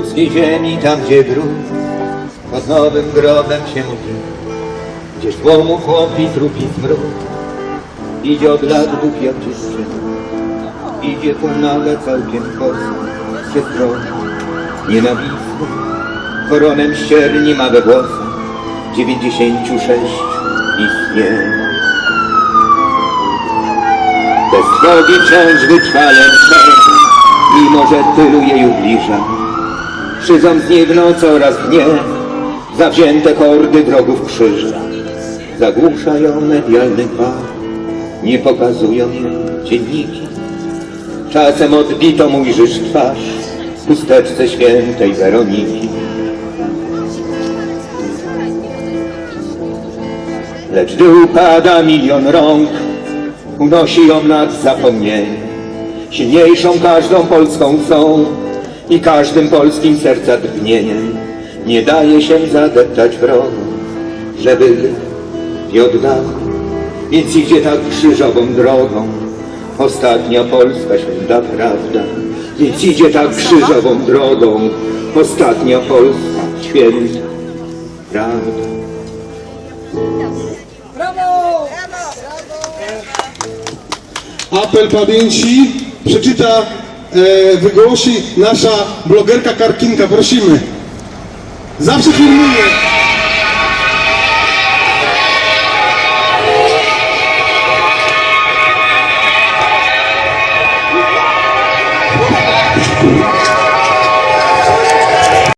tej ziemi, tam gdzie grób pod nowym grobem się mówi, gdzie złomu chłopi trupi smród, idzie od lat głupia dziewczyna, idzie pomaga całkiem kosa, się zdrowi, nienawistny, koronem ścierni ma we włosach, dziewięćdziesięciu sześć istnieje. Bez drogi wciąż wytrwale mimo że tylu jej ubliża. Szydzą z niej w noc oraz w dnie, zawzięte hordy wrogów krzyża. Zagłuszają medialny gwar, nie pokazują jej dzienniki. Czasem odbito mój żyż twarz w chusteczce świętej Weroniki. Lecz gdy upada milion rąk, unosi ją nad zapomnieniem. Silniejszą każdą polską chcą i każdym polskim serca drgnieniem. Nie daje się zadeptać wrogom, żeby nie oddał. Więc idzie tak krzyżową drogą, ostatnia polska święta prawda. Więc idzie tak krzyżową drogą, ostatnia polska święta prawda. Apel pamięci przeczyta, wygłosi nasza blogerka Karkinka. Prosimy. Zawsze filmuje.